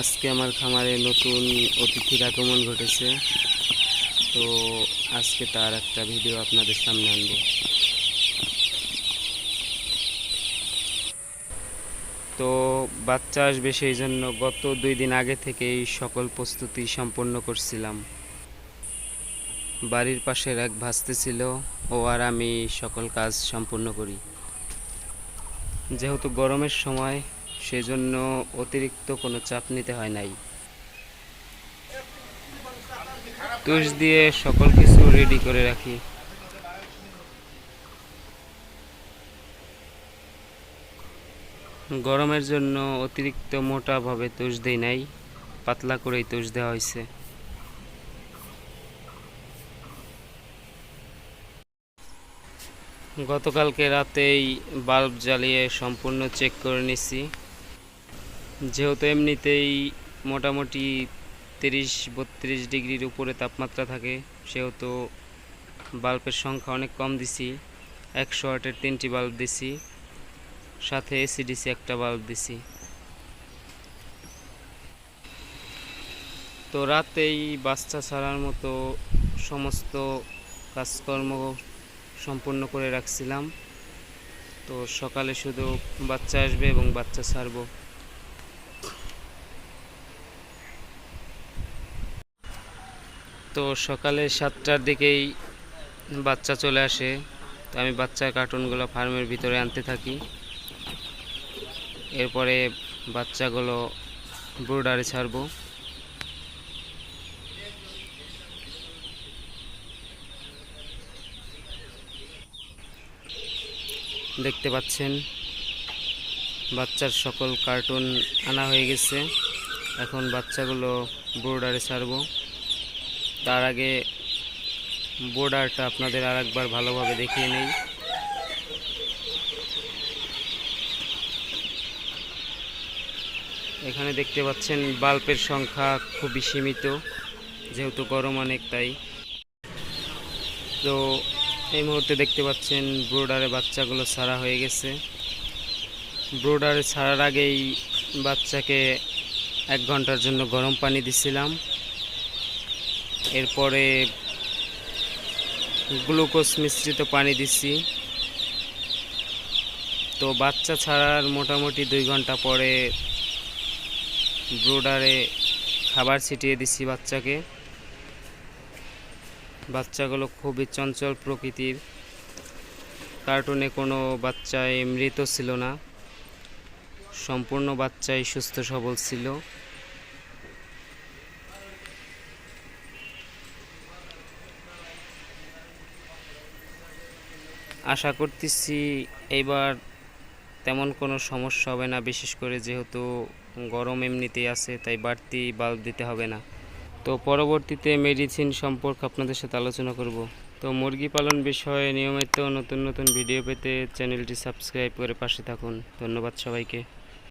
আজকে আমার খামারে নতুন অতিথির আগমন ঘটেছে। তো আজকে তার একটা ভিডিও আপনাদের সামনে আনব। তো বাচ্চা আসবে সেই জন্য গত দুই দিন আগে থেকেই সকল প্রস্তুতি সম্পন্ন করছিলাম। বাড়ির পাশের এক ভাসতে ছিল, ও আর আমি সকল কাজ সম্পূর্ণ করি। যেহেতু গরমের সময় সেজন্য অতিরিক্ত কোনো চাপ নিতে হয় নাই। তুষ দিয়ে সকল কিছু রেডি করে রাখি। গরমের জন্য অতিরিক্ত মোটাভাবে তুষ দেই নাই, পাতলা করেই তুষ দেওয়া হয়েছে। গতকালকে রাতেই বাল্ব জ্বালিয়ে সম্পূর্ণ চেক করে নিছি। যেহেতু এমনিতেই মোটামুটি তিরিশ, বত্রিশ ডিগ্রির উপরে তাপমাত্রা থাকে, সেহেতু বাল্বের সংখ্যা অনেক কম দিছি। একশো আটের তিনটি বাল্ব দিছি, সাথে এসিডিসি একটা বাল্ব দিছি। তো রাতেই বাচ্চা ছাড়ার মতো সমস্ত কাজকর্ম সম্পূর্ণ করে রাখছিলাম। তো সকালে শুধু বাচ্চা আসবে এবং বাচ্চা ছাড়বো। তো সকালে সাতটার দিকেই বাচ্চা চলে আসে। তো আমি বাচ্চার কার্টুনগুলো ফার্মের ভিতরে আনতে থাকি। এরপরে বাচ্চাগুলো ব্রুডারে ছাড়বো। দেখতে পাচ্ছেন, বাচ্চার সকল কার্টুন আনা হয়ে গেছে। এখন বাচ্চাগুলো বোর্ডারে ছাড়বো। তার আগে বোর্ডারটা আপনাদের আর একবার ভালোভাবে দেখিয়ে নেই। এখানে দেখতে পাচ্ছেন বাল্বের সংখ্যা খুবই সীমিত, যেহেতু গরম অনেক, তাই। তো এই মুহূর্তে দেখতে পাচ্ছেন ব্রোডারে বাচ্চাগুলো ছাড়া হয়ে গেছে। ব্রোডারে ছাড়ার আগেই বাচ্চাকে এক ঘণ্টার জন্য গরম পানি দিছিলাম। এরপরে গ্লুকোজ মিশ্রিত পানি দিচ্ছি। তো বাচ্চা ছাড়ার মোটামুটি দুই ঘণ্টা পরে ব্রোডারে খাবার ছিটিয়ে দিচ্ছি বাচ্চাকে। বাচ্চাগুলো খুবই চঞ্চল প্রকৃতির। কার্টুনে কোনো বাচ্চায় মৃত ছিল না। সম্পূর্ণ বাচ্চাই সুস্থ সবল ছিল। আশা করতেছি এইবার তেমন কোনো সমস্যা হবে না, বিশেষ করে যেহেতু গরম এমনিতেই আছে, তাই বাড়তি বাল্ব দিতে হবে না। তো পরবর্তীতে মেডিসিন সম্পর্কে আপনাদের সাথে আলোচনা করব। তো মুরগি পালন বিষয়ে নিয়মিত নতুন নতুন ভিডিও পেতে চ্যানেলটি সাবস্ক্রাইব করে পাশে থাকুন। ধন্যবাদ সবাইকে।